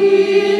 He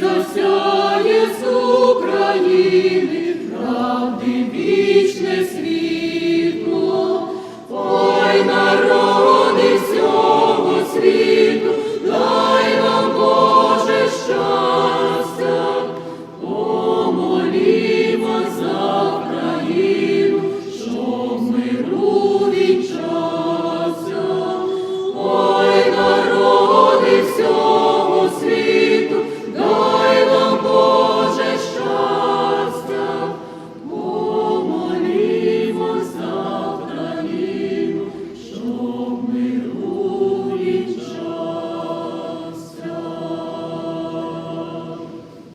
Ісусе, Єсу України.